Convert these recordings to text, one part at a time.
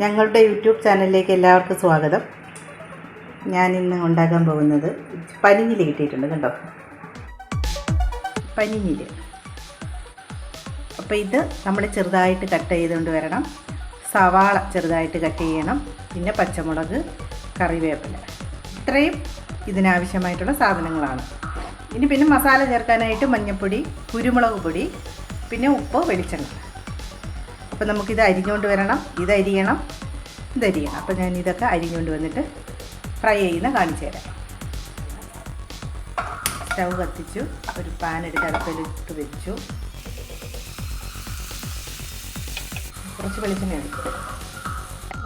ഞങ്ങളുടെ യൂട്യൂബ് ചാനലിലേക്ക് എല്ലാവർക്കും സ്വാഗതം. ഞാൻ ഇന്ന് ഉണ്ടാക്കാൻ പോകുന്നത് പനിഞ്ഞിൽ കിട്ടിയിട്ടുണ്ട് കണ്ടോ? പനിഞ്ഞിൽ. അപ്പോൾ ഇത് നമ്മൾ ചെറുതായിട്ട് കട്ട് ചെയ്തുകൊണ്ട് വരണം. സവാള ചെറുതായിട്ട് കട്ട് ചെയ്യണം. പിന്നെ പച്ചമുളക് കറിവേപ്പില. ഇത്രയും ഇതിനാവശ്യമായിട്ടുള്ള സാധനങ്ങളാണ്. ഇനി പിന്നെ മസാല ചേർക്കാനായിട്ട് മഞ്ഞൾപ്പൊടി കുരുമുളക് പൊടി പിന്നെ ഉപ്പ് വെളിച്ചെണ്ണ. അപ്പോൾ നമുക്കിത് അരിഞ്ഞുകൊണ്ട് വരണം. ഇത് അരിയണം. ഇത് അരിയണം. അപ്പോൾ ഞാൻ ഇതൊക്കെ അരിഞ്ഞുകൊണ്ട് വന്നിട്ട് ഫ്രൈ ചെയ്യുന്ന കാണിച്ചു തരാം. സ്റ്റൗ കത്തിച്ചു. ഒരു പാൻ എടുത്ത് അടുപ്പിലിട്ട് വെച്ചു. കുറച്ച് വെളിച്ചെണ്ണ എടുത്തു.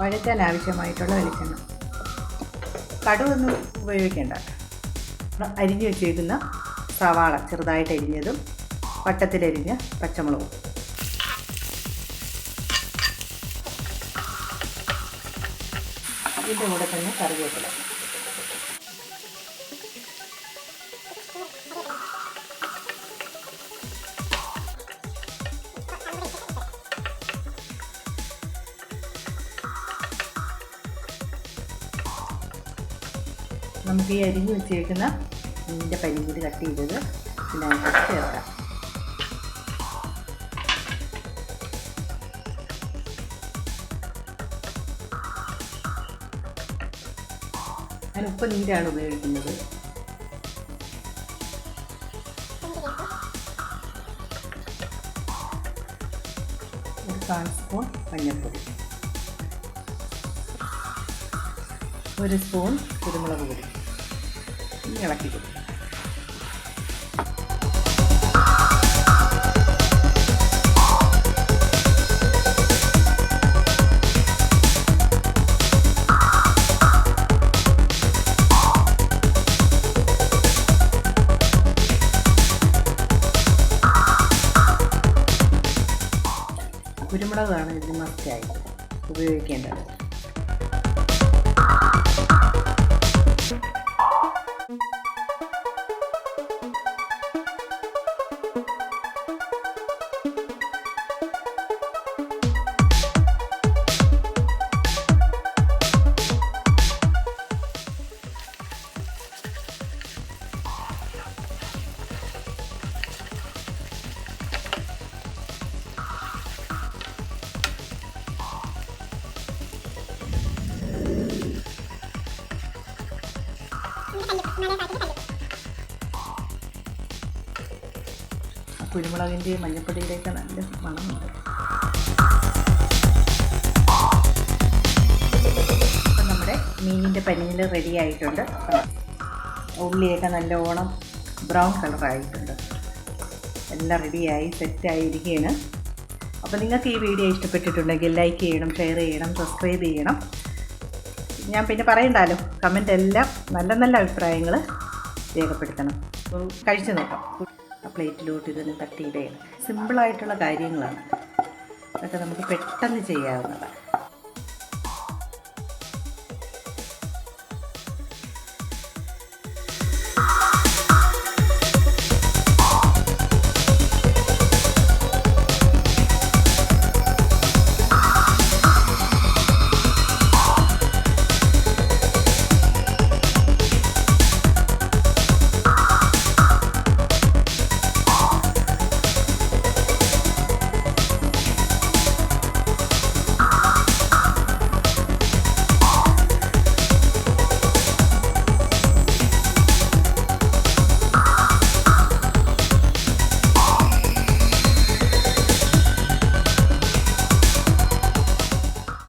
വഴറ്റാൻ ആവശ്യമായിട്ടുള്ള വെളിച്ചെണ്ണ. കടുവൊന്നും ഉപയോഗിക്കേണ്ട. അരിഞ്ഞു വെച്ചിരിക്കുന്ന സവാള ചെറുതായിട്ട് അരിഞ്ഞതും വട്ടത്തിലരിഞ്ഞ പച്ചമുളകും. ഇതിന്റെ കൂടെ തന്നെ കറിവേപ്പില. നമുക്ക് ഈ അരിഞ്ഞ് വെച്ചേക്കുന്ന ഇതിന്റെ പരിഞ്ഞിൽ കട്ട് ചെയ്തത് ഇതിനകത്ത് ചേർക്കാം. ഞാൻ ഉപ്പ് നീരാണ് ഉപയോഗിക്കുന്നത്. ഒരു കാൽ സ്പൂൺ മഞ്ഞൾപ്പൊടി. ഒരു സ്പൂൺ കുരുമുളക് പൊടി. ഇളക്കി കൊടുക്കും. കുരുമുളകാണ് ഇതിന് മസ്റ്റായിട്ട് ഉപയോഗിക്കേണ്ടത്. കുരുമുളകിന്റെയും മഞ്ഞപ്പൊടിയുടെയൊക്കെ നല്ല മണമുണ്ട്. അപ്പം നമ്മുടെ മീനിന്റെ പനിയിൽ റെഡി ആയിട്ടുണ്ട്. ഉള്ളിയൊക്കെ നല്ലോണം ബ്രൗൺ കളറായിട്ടുണ്ട് എല്ലാം റെഡിയായി സെറ്റായിരിക്കുകയാണ് അപ്പോൾ നിങ്ങൾക്ക് ഈ വീഡിയോ ഇഷ്ടപ്പെട്ടിട്ടുണ്ടെങ്കിൽ ലൈക്ക് ചെയ്യണം ഷെയർ ചെയ്യണം സബ്സ്ക്രൈബ് ചെയ്യണം. ഞാൻ പിന്നെ പറയണ്ടല്ലോ കമന്റ് എല്ലാം നല്ല നല്ല അഭിപ്രായങ്ങൾ രേഖപ്പെടുത്തണം. അപ്പോൾ കഴിച്ചു നോക്കാം. ആ പ്ലേറ്റിലോട്ട് ഇതൊന്ന് തട്ടിയിടുകയാണ് സിമ്പിളായിട്ടുള്ള കാര്യങ്ങളാണ്. അതൊക്കെ നമുക്ക് പെട്ടെന്ന് ചെയ്യാവുന്നതാണ്.